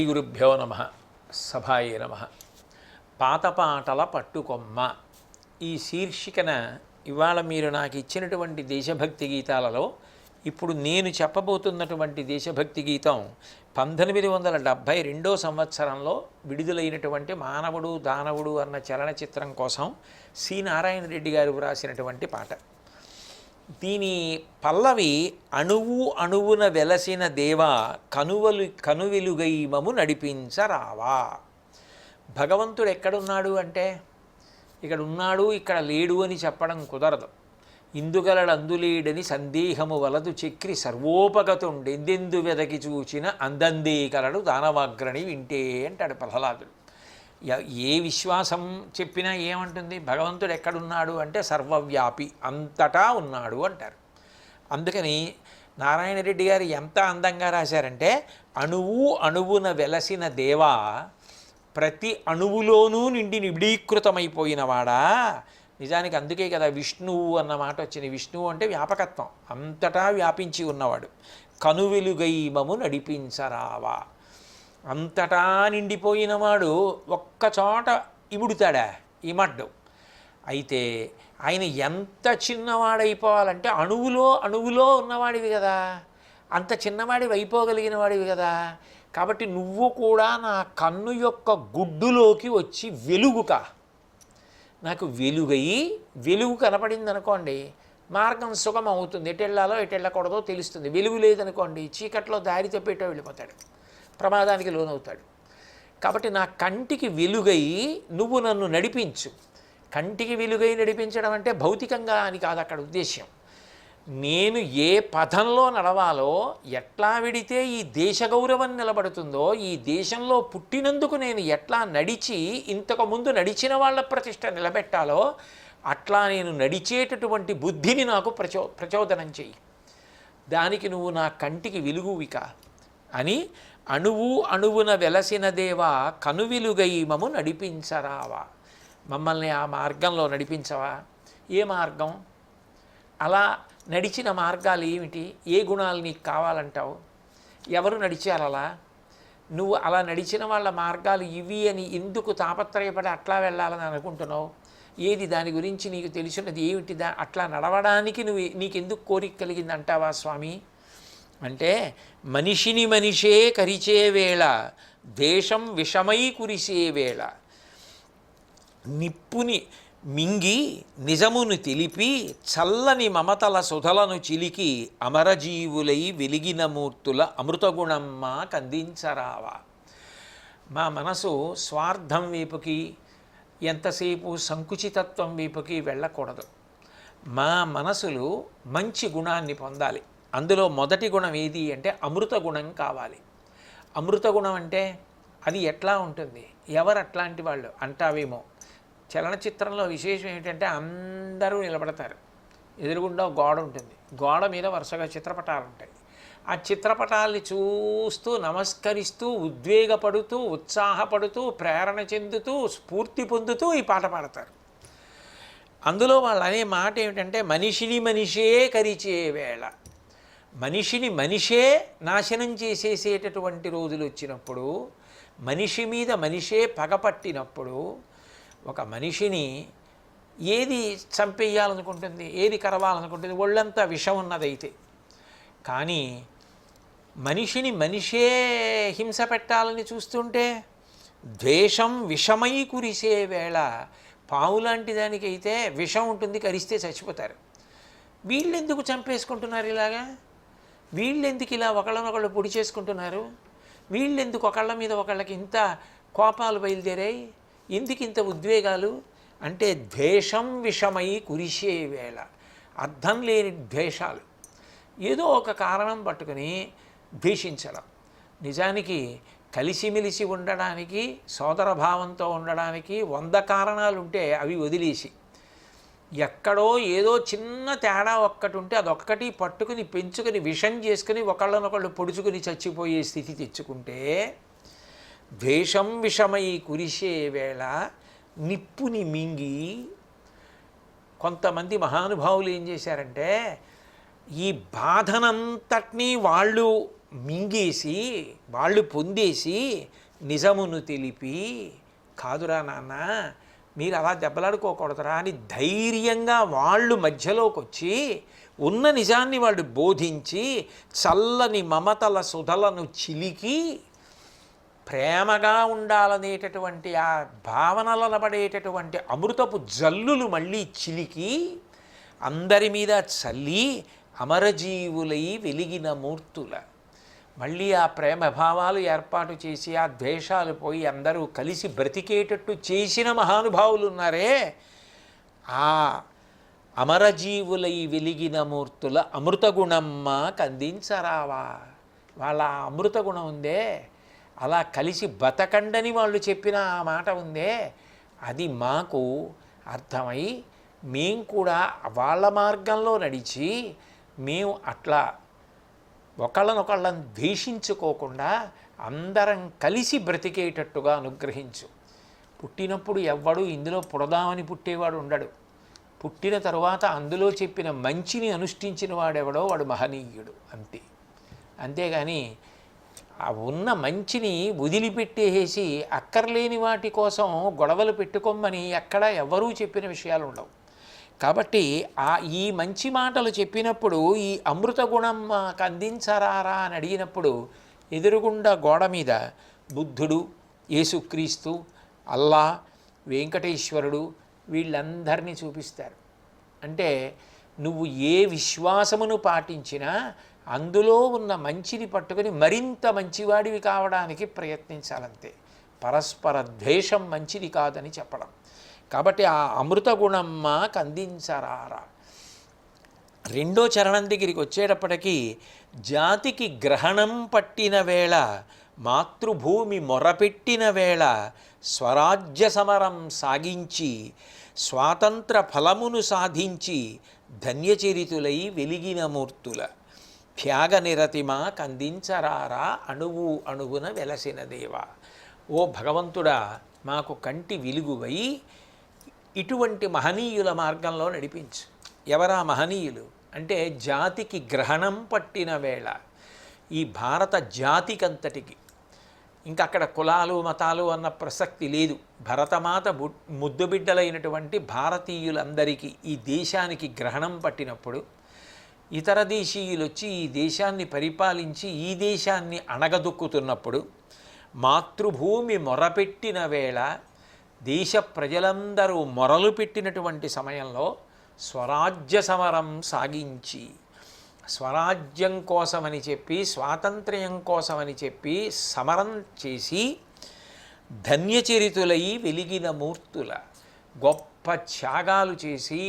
శ్రీ గురుభ్యో నమ. సభాయే నమ. పాతపాటల పట్టుకొమ్మ. ఈ శీర్షికన ఇవాళ మీరు నాకు ఇచ్చినటువంటి దేశభక్తి గీతాలలో ఇప్పుడు నేను చెప్పబోతున్నటువంటి దేశభక్తి గీతం పంతొమ్మిది వందల డెబ్భై రెండో సంవత్సరంలో విడుదలైనటువంటి మానవుడు దానవుడు అన్న చలనచిత్రం కోసం సి. నారాయణ రెడ్డి గారు వ్రాసినటువంటి పాట. దీని పల్లవి అణువు అణువున వెలసిన దేవ కనువలు కనువెలుగైమము నడిపించరావా. భగవంతుడు ఎక్కడున్నాడు అంటే ఇక్కడ ఉన్నాడు ఇక్కడ లేడు అని చెప్పడం కుదరదు. ఇందుగలడు అందులేడని సందేహము వలదు చక్రి సర్వోపగతుండెందెందు వెదకి చూచిన అందందే కలడు దానవాగ్రణి వింటే అంటాడు ప్రహ్లాదుడు. ఏ విశ్వాసం చెప్పినా ఏమంటుంది? భగవంతుడు ఎక్కడున్నాడు అంటే సర్వవ్యాపి అంతటా ఉన్నాడు అంటారు. అందుకని నారాయణ రెడ్డి గారు ఎంత అందంగా రాశారంటే అణువు అణువున వెలసిన దేవా ప్రతి అణువులోనూ నిండి నిబిడీకృతమైపోయినవాడా? నిజానికి అందుకే కదా విష్ణువు అన్న మాట వచ్చింది. విష్ణువు అంటే వ్యాపకత్వం. అంతటా వ్యాపించి ఉన్నవాడు. కనువెలుగైమము నడిపించరావా. అంతటా నిండిపోయినవాడు ఒక్కచోట ఇముడుతాడా? ఇమడ్డు అయితే ఆయన ఎంత చిన్నవాడైపోవాలంటే అణువులో అణువులో ఉన్నవాడివి కదా. అంత చిన్నవాడివి అయిపోగలిగిన వాడివి కదా. కాబట్టి నువ్వు కూడా నా కన్ను యొక్క గుడ్డులోకి వచ్చి వెలుగుక. నాకు వెలుగై వెలుగు కనపడింది అనుకోండి మార్గం సుగం అవుతుంది ఎటు వెళ్ళాలో ఎటు వెళ్ళకూడదో తెలుస్తుంది. వెలుగు లేదనుకోండి చీకట్లో దారి తప్పేటో వెళ్ళిపోతాడు. ప్రమాదానికి లోనవుతాడు. కాబట్టి నా కంటికి వెలుగై నువ్వు నన్ను నడిపించు. కంటికి వెలుగై నడిపించడం అంటే భౌతికంగా అని కాదు అక్కడ ఉద్దేశ్యం. నేను ఏ పథంలో నడవాలో ఎట్లా విడితే ఈ దేశ గౌరవం నిలబడుతుందో ఈ దేశంలో పుట్టినందుకు నేను ఎట్లా నడిచి ఇంతకు ముందు నడిచిన వాళ్ళ ప్రతిష్ట నిలబెట్టాలో అట్లా నేను నడిచేటటువంటి బుద్ధిని నాకు ప్రచో ప్రచోదనం చెయ్యి. దానికి నువ్వు నా కంటికి వెలుగువిక అని అణువు అణువున వెలసిన దేవా కనువిలుగై మము నడిపించరావా. మమ్మల్ని ఆ మార్గంలో నడిపించవా? ఏ మార్గం? అలా నడిచిన మార్గాలు ఏమిటి? ఏ గుణాలు నీకు కావాలంటావు? ఎవరు నడిచారు అలా? నువ్వు అలా నడిచిన వాళ్ళ మార్గాలు ఇవి అని ఎందుకు తాపత్రయపడి అట్లా వెళ్ళాలని అనుకుంటున్నావు? ఏది దాని గురించి నీకు తెలిసినది ఏమిటి? దా అట్లా నడవడానికి నువ్వు నీకెందుకు కోరిక కలిగింది అంటావా స్వామి? అంటే మనిషిని మనిషే కరిచే వేళ దేశం విషమై కురిసే వేళ. నిప్పుని మింగి నిజమును తెలిపి చల్లని మమతల సుధలను చిలికి అమరజీవులై వెలిగిన మూర్తుల అమృతగుణమ్మా కందించరావా. మా మనసు స్వార్థం వైపుకి ఎంతసేపు సంకుచితత్వం వైపుకి వెళ్ళకూడదు. మా మనసులు మంచి గుణాన్ని పొందాలి. అందులో మొదటి గుణం ఏది అంటే అమృత గుణం కావాలి. అమృత గుణం అంటే అది ఎట్లా ఉంటుంది? ఎవరు అట్లాంటి వాళ్ళు అంటావేమో? చలనచిత్రంలో విశేషం ఏంటంటే అందరూ నిలబడతారు. ఎదురుగుండా గోడ ఉంటుంది. గోడ మీద వరుసగా చిత్రపటాలు ఉంటాయి. ఆ చిత్రపటాల్ని చూస్తూ నమస్కరిస్తూ ఉద్వేగపడుతూ ఉత్సాహపడుతూ ప్రేరణ చెందుతూ స్ఫూర్తి పొందుతూ ఈ పాట పాడతారు. అందులో వాళ్ళు అనే మాట ఏమిటంటే మనిషిని మనిషే కరిచే వేళ. మనిషిని మనిషే నాశనం చేసేసేటటువంటి రోజులు వచ్చినప్పుడు మనిషి మీద మనిషే పగపట్టినప్పుడు ఒక మనిషిని ఏది చంపేయాలనుకుంటుంది ఏది కరవాలనుకుంటుంది ఒళ్ళంతా విషం ఉన్నదైతే. కానీ మనిషిని మనిషే హింస పెట్టాలని చూస్తుంటే ద్వేషం విషమై కురిసే వేళ పావు లాంటి దానికైతే విషం ఉంటుంది కరిస్తే చచ్చిపోతారు. వీళ్ళెందుకు చంపేసుకుంటున్నారు ఇలాగా? వీళ్ళెందుకు ఇలా ఒకళ్ళనొకళ్ళు పొడి చేసుకుంటున్నారు? వీళ్ళెందుకు ఒకళ్ళ మీద ఒకళ్ళకి ఇంత కోపాలు బయలుదేరాయి? ఎందుకు ఇంత ఉద్వేగాలు? అంటే ద్వేషం విషమై కురిసే వేళ. అర్థం లేని ద్వేషాలు. ఏదో ఒక కారణం పట్టుకుని ద్వేషించడం. నిజానికి కలిసిమెలిసి ఉండడానికి సోదరభావంతో ఉండడానికి వంద కారణాలు ఉంటే అవి వదిలేసి ఎక్కడో ఏదో చిన్న తేడా ఒక్కటి ఉంటే అదొక్కటి పట్టుకుని పెంచుకుని విషం చేసుకుని ఒకళ్ళనొకళ్ళు పొడుచుకుని చచ్చిపోయే స్థితి తెచ్చుకుంటే ద్వేషం విషమై కురిసే వేళ నిప్పుని మింగి కొంతమంది మహానుభావులు ఏం చేశారంటే ఈ బాధనంతటినీ వాళ్ళు మింగేసి వాళ్ళు పొందేసి నిజమును తెలిపి కాదురా నాన్న మీరు అలా దెబ్బలాడుకోకూడదురా అని ధైర్యంగా వాళ్ళు మధ్యలోకి వచ్చి ఉన్న నిజాన్ని వాళ్ళు బోధించి చల్లని మమతల సుధలను చిలికి ప్రేమగా ఉండాలనేటటువంటి ఆ భావనలను పడేటటువంటి అమృతపు జల్లులు మళ్ళీ చిలికి అందరి మీద చల్లి అమరజీవులై వెలిగిన మూర్తుల మళ్ళీ ఆ ప్రేమ భావాలు ఏర్పాటు చేసి ఆ ద్వేషాలు పోయి అందరూ కలిసి బ్రతికేటట్టు చేసిన మహానుభావులు ఉన్నారే. ఆ అమరజీవులై వెలిగిన మూర్తుల అమృతగుణమ్మ కందించరావా. వాళ్ళ అమృతగుణం అమృత గుణం ఉందే. అలా కలిసి బతకండని వాళ్ళు చెప్పిన ఆ మాట ఉందే. అది మాకు అర్థమై మేము కూడా వాళ్ళ మార్గంలో నడిచి మేము అట్లా ఒకళ్ళనొకళ్ళని ద్వేషించుకోకుండా అందరం కలిసి బ్రతికేటట్టుగా అనుగ్రహించు. పుట్టినప్పుడు ఎవ్వడు ఇందులో పుడదామని పుట్టేవాడు ఉండడు. పుట్టిన తరువాత అందులో చెప్పిన మంచిని అనుష్ఠించిన వాడెవడో వాడు మహనీయుడు అంతే. అంతేగాని ఆ ఉన్న మంచిని వదిలిపెట్టేసి అక్కర్లేని వాటి కోసం గొడవలు పెట్టుకోమని ఎక్కడ ఎవరూ చెప్పిన విషయాలు ఉండవు. కాబట్టి ఆ ఈ మంచి మాటలు చెప్పినప్పుడు ఈ అమృత గుణం మాకు అందించరారా అని అడిగినప్పుడు ఎదురుగుండా గోడ మీద బుద్ధుడు యేసుక్రీస్తు అల్లా వెంకటేశ్వరుడు వీళ్ళందరినీ చూపిస్తారు. అంటే నువ్వు ఏ విశ్వాసమును పాటించినా అందులో ఉన్న మంచిని పట్టుకొని మరింత మంచివాడివి కావడానికి ప్రయత్నించాలంతే. పరస్పర ద్వేషం మంచిది కాదని చెప్పడం. కాబట్టి ఆ అమృత గుణమ్మ కందించరారా? రెండో చరణం దగ్గరికి వచ్చేటప్పటికి జాతికి గ్రహణం పట్టిన వేళ మాతృభూమి మొరపెట్టిన వేళ స్వరాజ్య సమరం సాగించి స్వాతంత్ర ఫలమును సాధించి ధన్యచరితులై వెలిగిన మూర్తుల. త్యాగ నిరతిమ కందించరారా అణువు అణువున వెలసిన దేవా. ఓ భగవంతుడా మాకు కంటి వెలుగువై ఇటువంటి మహనీయుల మార్గంలో నడిపించు. ఎవరా మహనీయులు? అంటే జాతికి గ్రహణం పట్టిన వేళ ఈ భారత జాతికంతటికి. ఇంకా అక్కడ కులాలు మతాలు అన్న ప్రసక్తి లేదు. భరతమాత ముద్దుబిడ్డలైనటువంటి భారతీయులందరికీ ఈ దేశానికి గ్రహణం పట్టినప్పుడు ఇతర దేశీయులు వచ్చి ఈ దేశాన్ని పరిపాలించి ఈ దేశాన్ని అణగదొక్కుతున్నప్పుడు మాతృభూమి మొరపెట్టిన వేళ దేశ ప్రజలందరూ మొరలు పెట్టినటువంటి సమయంలో స్వరాజ్య సమరం సాగించి స్వరాజ్యం కోసమని చెప్పి స్వాతంత్ర్యం కోసమని చెప్పి సమరం చేసి ధన్యచరితులై వెలిగిన మూర్తుల గొప్ప త్యాగాలు చేసి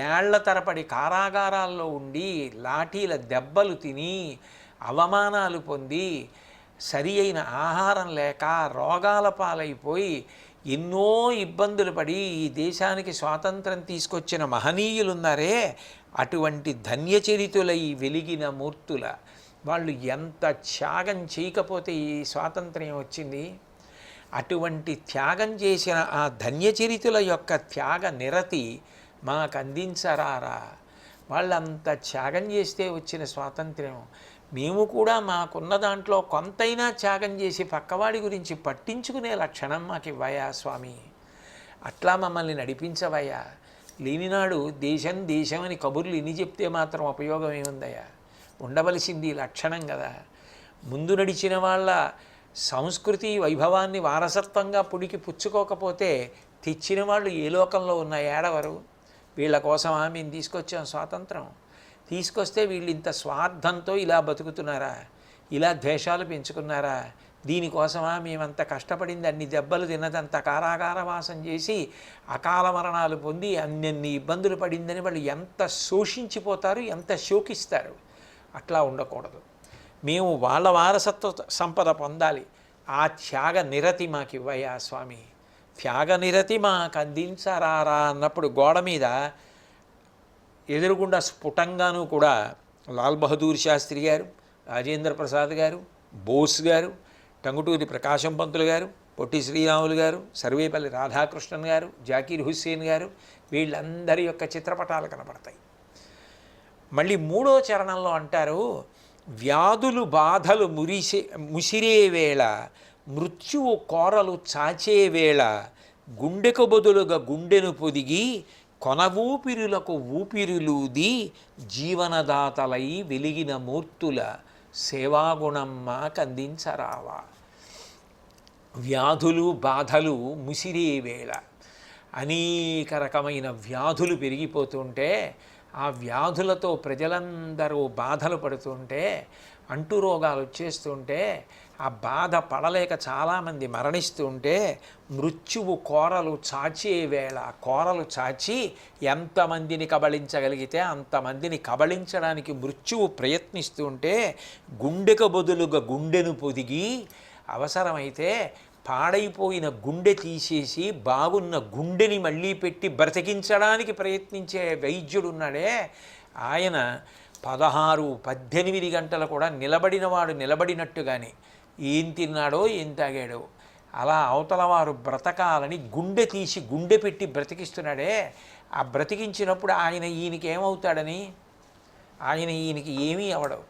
ఏళ్ళ తరపడి కారాగారాల్లో ఉండి లాఠీల దెబ్బలు తిని అవమానాలు పొంది సరి అయిన ఆహారం లేక రోగాల పాలైపోయి ఎన్నో ఇబ్బందులు పడి ఈ దేశానికి స్వాతంత్రం తీసుకొచ్చిన మహనీయులున్నారే. అటువంటి ధన్యచరితులై వెలిగిన మూర్తుల వాళ్ళు ఎంత త్యాగం చేయకపోతే ఈ స్వాతంత్ర్యం వచ్చింది? అటువంటి త్యాగం చేసిన ఆ ధన్యచరితుల యొక్క త్యాగ నిరతి మాకు అందించరారా? వాళ్ళంత త్యాగం చేస్తే వచ్చిన స్వాతంత్ర్యం మేము కూడా మాకున్న దాంట్లో కొంతైనా త్యాగం చేసి పక్కవాడి గురించి పట్టించుకునే లక్షణం మాకు ఇవ్వయా స్వామి. అట్లా మమ్మల్ని నడిపించవయ్యా. లేనినాడు దేశం దేశం అని కబుర్లు ఇన్ని చెప్తే మాత్రం ఉపయోగం ఏముందయ్యా? ఉండవలసింది లక్షణం కదా. ముందు నడిచిన వాళ్ళ సంస్కృతి వైభవాన్ని వారసత్వంగా పుడికి పుచ్చుకోకపోతే తెచ్చిన వాళ్ళు ఏ లోకంలో ఉన్న ఏడవరు? వీళ్ళ కోసమా మేము తీసుకొచ్చాం స్వాతంత్రం. తీసుకొస్తే వీళ్ళు ఇంత స్వార్థంతో ఇలా బతుకుతున్నారా? ఇలా ద్వేషాలు పెంచుకున్నారా? దీనికోసమా మేమంత కష్టపడింది? అన్ని దెబ్బలు తిన్నదంత కారాగార వాసం చేసి అకాల మరణాలు పొంది అన్నన్ని ఇబ్బందులు పడిందని వాళ్ళు ఎంత శోషించిపోతారు ఎంత శోకిస్తారు? అట్లా ఉండకూడదు. మేము వాళ్ళ వారసత్వ సంపద పొందాలి. ఆ త్యాగ నిరతి మాకు ఇవ్వయా స్వామి. త్యాగ నిరతి మాకు అందించరారా అన్నప్పుడు గోడ మీద ఎదురుగుండా స్ఫుటంగాను కూడా లాల్ బహదూర్ శాస్త్రి గారు రాజేంద్ర ప్రసాద్ గారు బోస్ గారు టంగుటూరి ప్రకాశం పంతులు గారు పొట్టి శ్రీరాములు గారు సర్వేపల్లి రాధాకృష్ణన్ గారు జాకీర్ హుస్సేన్ గారు వీళ్ళందరి యొక్క చిత్రపటాలు కనపడతాయి. మళ్ళీ మూడో చరణంలో అంటారు వ్యాధులు బాధలు మురిసే ముసిరే వేళ మృత్యువు కోరలు చాచే వేళ గుండెకు బదులుగా గుండెను పొదిగి కొన ఊపిరులకు ఊపిరులూది జీవనదాతలై వెలిగిన మూర్తుల సేవాగుణమ్మ కందించరావా. వ్యాధులు బాధలు ముసిరే వేళ. అనేక రకమైన వ్యాధులు పెరిగిపోతుంటే ఆ వ్యాధులతో ప్రజలందరూ బాధలు పడుతుంటే అంటు రోగాలు వచ్చేస్తుంటే ఆ బాధ పడలేక చాలామంది మరణిస్తుంటే మృత్యువు కోరలు చాచే వేళ కోరలు చాచి ఎంతమందిని కబళించగలిగితే అంతమందిని కబళించడానికి మృత్యువు ప్రయత్నిస్తుంటే గుండెకు బదులుగా గుండెను పొదిగి అవసరమైతే పాడైపోయిన గుండె తీసేసి బాగున్న గుండెని మళ్ళీ పెట్టి బ్రతికించడానికి ప్రయత్నించే వైద్యుడున్నాడే. ఆయన పదహారు పద్దెనిమిది గంటలు కూడా నిలబడినవాడు నిలబడినట్టుగానే ఏం తిన్నాడో ఏం తాగాడో. అలా అవతల వారు బ్రతకాలని గుండె తీసి గుండె పెట్టి బ్రతికిస్తున్నాడే. ఆ బ్రతికించినప్పుడు ఆయన ఈయనకి ఏమవుతాడని? ఆయన ఈయనకి ఏమీ అవడం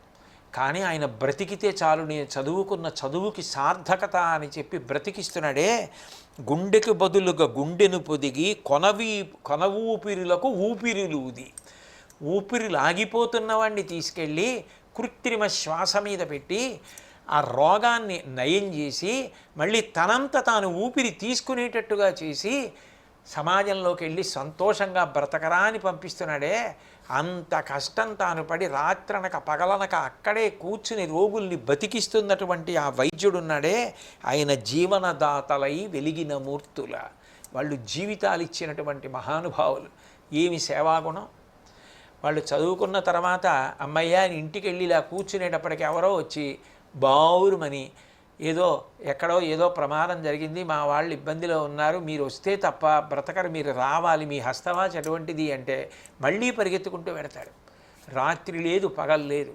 కానీ ఆయన బ్రతికితే చాలు నేను చదువుకున్న చదువుకి సార్థకత అని చెప్పి బ్రతికిస్తున్నాడే. గుండెకు బదులుగా గుండెను పొదిగి కొనవి కొన ఊపిరులకు ఊపిరిలూది. ఊపిరి లాగిపోతున్నవాడిని తీసుకెళ్ళి కృత్రిమ శ్వాస మీద పెట్టి ఆ రోగాన్ని నయం చేసి మళ్ళీ తనంత తాను ఊపిరి తీసుకునేటట్టుగా చేసి సమాజంలోకి వెళ్ళి సంతోషంగా బ్రతకరా అని పంపిస్తున్నాడే. అంత కష్టం తాను పడి రాత్రనక పగలనక అక్కడే కూర్చుని రోగుల్ని బతికిస్తున్నటువంటి ఆ వైద్యుడున్నాడే. ఆయన జీవనదాతలై వెలిగిన మూర్తుల. వాళ్ళు జీవితాలు ఇచ్చినటువంటి మహానుభావులు. ఏమి సేవాగుణం? వాళ్ళు చదువుకున్న తర్వాత అమ్మయ్య అని ఇంటికి వెళ్ళి ఇలా కూర్చునేటప్పటికి ఎవరో వచ్చి బావురుమని ఏదో ఎక్కడో ఏదో ప్రమాదం జరిగింది మా వాళ్ళు ఇబ్బందిలో ఉన్నారు మీరు వస్తే తప్ప బ్రతకరు మీరు రావాలి మీ హస్తవాచ అటువంటిది అంటే మళ్ళీ పరిగెత్తుకుంటూ పెడతాడు రాత్రి లేదు పగలు లేదు.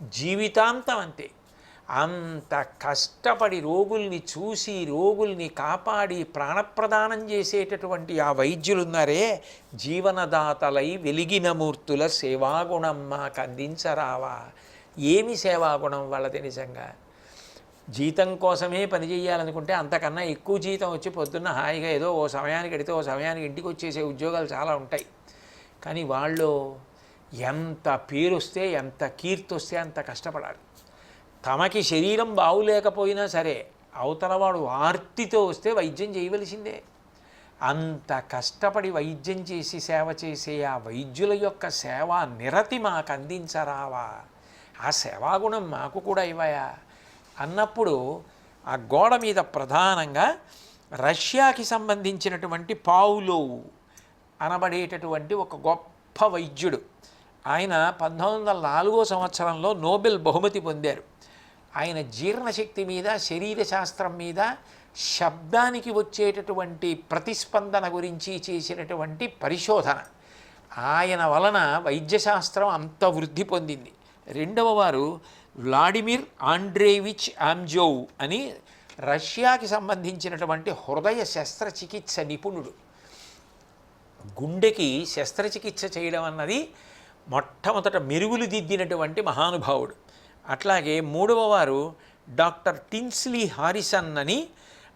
జీవితాంతం అంతే. అంత కష్టపడి రోగుల్ని చూసి రోగుల్ని కాపాడి ప్రాణప్రదానం చేసేటటువంటి ఆ వైద్యులున్నారే జీవనదాతలై వెలిగిన మూర్తుల సేవాగుణం మాకు అందించరావా? ఏమి సేవాగుణం వాళ్ళది నిజంగా? జీతం కోసమే పని చేయాలనుకుంటే అంతకన్నా ఎక్కువ జీతం వచ్చి పొద్దున్న హాయిగా ఏదో ఓ సమయానికి అడితే ఓ సమయానికి ఇంటికి వచ్చేసే ఉద్యోగాలు చాలా ఉంటాయి. కానీ వాళ్ళు ఎంత పేరు వస్తే ఎంత కీర్తి వస్తే అంత కష్టపడాలి. తమకి శరీరం బాగులేకపోయినా సరే అవతలవాడు ఆర్తితో వస్తే వైద్యం చేయవలసిందే. అంత కష్టపడి వైద్యం చేసి సేవ చేసే ఆ వైద్యుల యొక్క సేవా నిరతి మాకు అందించరావా? ఆ సేవాగుణం మాకు కూడా ఇవ్వయా? అన్నప్పుడు ఆ గోడ మీద ప్రధానంగా రష్యాకి సంబంధించినటువంటి పావులోవు అనబడేటటువంటి ఒక గొప్ప వైద్యుడు. ఆయన పంతొమ్మిది వందల నాలుగో సంవత్సరంలో నోబెల్ బహుమతి పొందారు. ఆయన జీర్ణశక్తి మీద శరీర శాస్త్రం మీద శబ్దానికి వచ్చేటటువంటి ప్రతిస్పందన గురించి చేసినటువంటి పరిశోధన. ఆయన వలన వైద్యశాస్త్రం అంత వృద్ధి పొందింది. రెండవ వారు వ్లాడిమిర్ ఆండ్రేవిచ్ ఆమ్జోవ్ అని రష్యాకి సంబంధించినటువంటి హృదయ శస్త్రచికిత్స నిపుణుడు. గుండెకి శస్త్రచికిత్స చేయడం అన్నది మొట్టమొదట మెరుగులు దిద్దినటువంటి మహానుభావుడు. అట్లాగే మూడవ వారు డాక్టర్ టిన్స్లీ హారిసన్ అని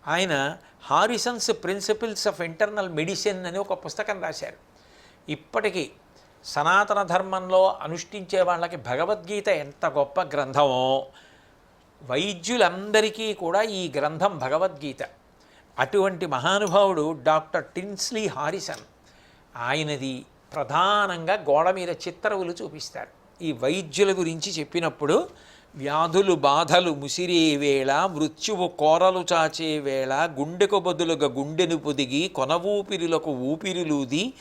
ఆయన Harrison's principles of internal medicine అని ఒక పుస్తకం రాశారు. ఇప్పటికీ సనాతన ధర్మంలో అనుష్ఠించే వాళ్ళకి భగవద్గీత ఎంత గొప్ప గ్రంథమో వైద్యులందరికీ కూడా ఈ గ్రంథం భగవద్గీత. అటువంటి మహానుభావుడు డాక్టర్ టిన్స్లీ హారిసన్. ఆయనది ప్రధానంగా గోడ మీద చిత్రవులు చూపిస్తారు ఈ వైద్యుల గురించి చెప్పినప్పుడు వ్యాధులు బాధలు ముసిరే వేళ మృత్యువు కోరలు చాచే వేళ గుండెకు బదులుగా గుండెను పొదిగి కొన ఊపిరులకు ఊపిరిలూది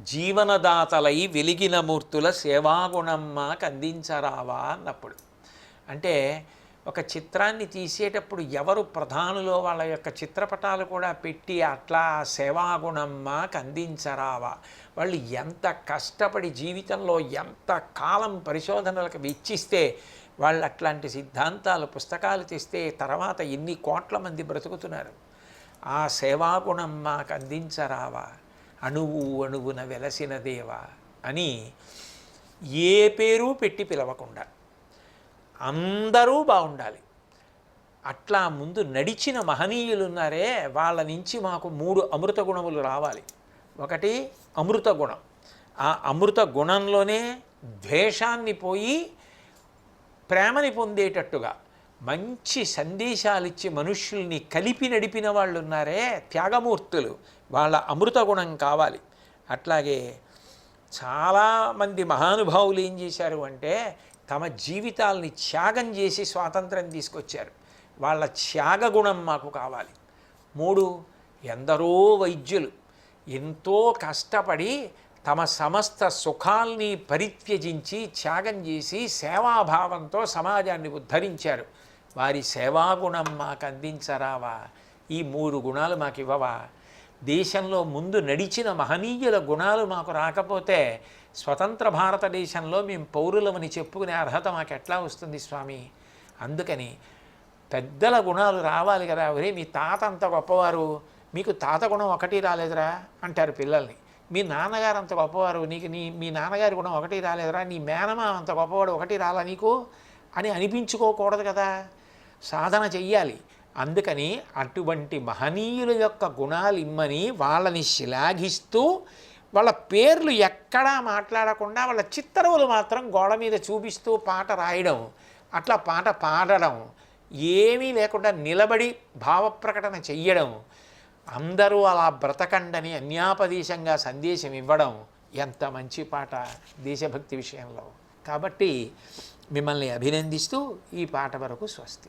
జీవనదాతలై వెలిగిన మూర్తుల సేవాగుణమ్మ కందించరావా అన్నప్పుడు. అంటే ఒక చిత్రాన్ని తీసేటప్పుడు ఎవరు ప్రధానులో వాళ్ళ యొక్క చిత్రపటాలు కూడా పెట్టి అట్లా సేవాగుణమ్మ కందించరావా? వాళ్ళు ఎంత కష్టపడి జీవితంలో ఎంత కాలం పరిశోధనలకు వెచ్చిస్తే వాళ్ళు అట్లాంటి సిద్ధాంతాలు పుస్తకాలు తెస్తే తర్వాత ఎన్ని కోట్ల మంది బ్రతుకుతున్నారు? ఆ సేవాగుణం మాకు అందించరావా అణువు అణువున వెలసిన దేవా? అని ఏ పేరు పెట్టి పిలవకుండా అందరూ బాగుండాలి. అట్లా ముందు నడిచిన మహనీయులు ఉన్నారే వాళ్ళ నుంచి మాకు మూడు అమృత గుణములు రావాలి. ఒకటి అమృత గుణం. ఆ అమృత గుణంలోనే ద్వేషాన్ని పోయి ప్రేమని పొందేటట్టుగా మంచి సందేశాలు ఇచ్చి మనుష్యుల్ని కలిపి నడిపిన వాళ్ళు ఉన్నారే త్యాగమూర్తులు. వాళ్ళ అమృత గుణం కావాలి. అట్లాగే చాలామంది మహానుభావులు ఏం చేశారు అంటే తమ జీవితాల్ని త్యాగం చేసి స్వాతంత్రం తీసుకొచ్చారు. వాళ్ళ త్యాగ గుణం మాకు కావాలి. మూడు ఎందరో వైద్యులు ఎంతో కష్టపడి తమ సమస్త సుఖాల్ని పరిత్యజించి త్యాగం చేసి సేవాభావంతో సమాజాన్ని ఉద్ధరించారు. వారి సేవాగుణం మాకు అందించరావా? ఈ మూడు గుణాలు మాకు ఇవ్వవా దేశంలో ముందు నడిచిన మహనీయుల గుణాలు మాకు రాకపోతే స్వతంత్ర భారతదేశంలో మేము పౌరులమని చెప్పుకునే అర్హత మాకు ఎట్లా వస్తుంది స్వామి? అందుకని పెద్దల గుణాలు రావాలి కదా. ఒరే మీ తాత అంత గొప్పవారు మీకు తాత గుణం ఒకటి రాలేదురా అంటారు పిల్లల్ని. మీ నాన్నగారు అంత గొప్పవారు నీకు నీ మీ నాన్నగారి గుణం ఒకటి రాలేదురా నీ మేనమా అంత గొప్పవాడు ఒకటి రాలా నీకు? అని అనిపించుకోకూడదు కదా. సాధన చెయ్యాలి. అందుకని అటువంటి మహనీయుల యొక్క గుణాలు ఇమ్మని వాళ్ళని శ్లాఘిస్తూ వాళ్ళ పేర్లు ఎక్కడా మాట్లాడకుండా వాళ్ళ చిత్తరువులు మాత్రం గోడ మీద చూపిస్తూ పాట రాయడం అట్లా పాట పాడడం ఏమీ లేకుండా నిలబడి భావప్రకటన చెయ్యడం అందరూ అలా బ్రతకండని అన్యాపదేశంగా సందేశం ఇవ్వడం ఎంత మంచి పాట దేశభక్తి విషయంలో. కాబట్టి మిమ్మల్ని అభినందిస్తూ ఈ పాట వరకు స్వస్తి.